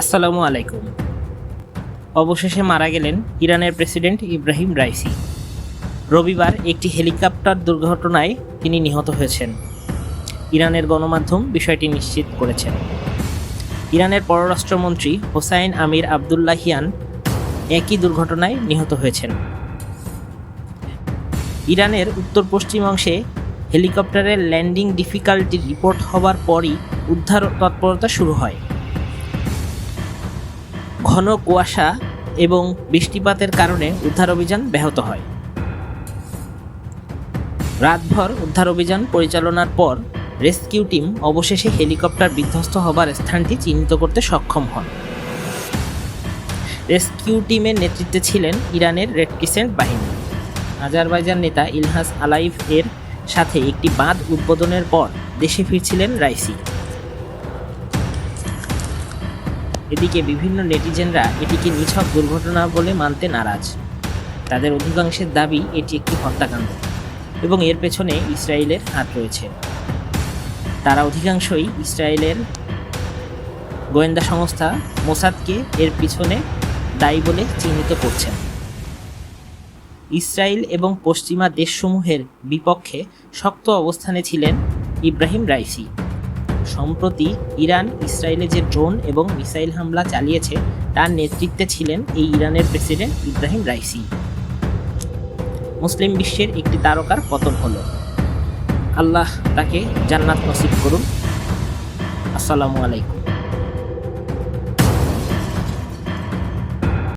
আসসালামু আলাইকুম। অবশেষে মারা গেলেন ইরানের প্রেসিডেন্ট ইব্রাহিম রাইসি। রবিবার একটি হেলিকপ্টার দুর্ঘটনায় তিনি নিহত হয়েছেন। ইরানের গণমাধ্যম বিষয়টি নিশ্চিত করেছেন। ইরানের পররাষ্ট্রমন্ত্রী হোসাইন আমির আবদুল্লাহিয়ান একই দুর্ঘটনায় নিহত হয়েছেন। ইরানের উত্তর পশ্চিম অংশে হেলিকপ্টারের ল্যান্ডিং ডিফিকাল্টি রিপোর্ট হবার পরই উদ্ধার তৎপরতা শুরু হয়। ঘন কুয়াশা এবং বৃষ্টিপাতের কারণে উদ্ধার অভিযান ব্যাহত হয়। রাতভর উদ্ধার অভিযান পরিচালনার পর রেস্কিউ টিম অবশেষে হেলিকপ্টার বিধ্বস্ত হবার স্থানটি চিহ্নিত করতে সক্ষম হন। রেস্কিউ টিমের নেতৃত্বে ছিলেন ইরানের রেড ক্রিসেন্ট বাহিনী। আজারবাইজান নেতা ইলহাস আলাইভ এর সাথে একটি বাঁধ উদ্বোধনের পর দেশে ফিরছিলেন রাইসি। এদিকে বিভিন্ন নেটিজেনরা এটিকে নিছক দুর্ঘটনা বলে মানতে নারাজ। তাদের অধিকাংশের দাবি এটি একটি হত্যাকাণ্ড এবং এর পেছনে ইসরায়েলের হাত রয়েছে। তারা অধিকাংশই ইসরায়েলের গোয়েন্দা সংস্থা মোসাদকে এর পিছনে দায়ী বলে চিহ্নিত করছেন। ইসরায়েল এবং পশ্চিমা দেশসমূহের বিপক্ষে শক্ত অবস্থানে ছিলেন ইব্রাহিম রাইসি। সম্প্রতি ইরান, ইসরায়েলে যে ড্রোন এবং মিসাইল হামলা চালিয়েছে, তার নেতৃত্বে ছিলেন এই ইরানের প্রেসিডেন্ট ইব্রাহিম রাইসি। মুসলিম বিশ্বের একটি তারকার পতন হলো। আল্লাহ তাকে জান্নাত নসিব করুন। আসসালামু আলাইকুম।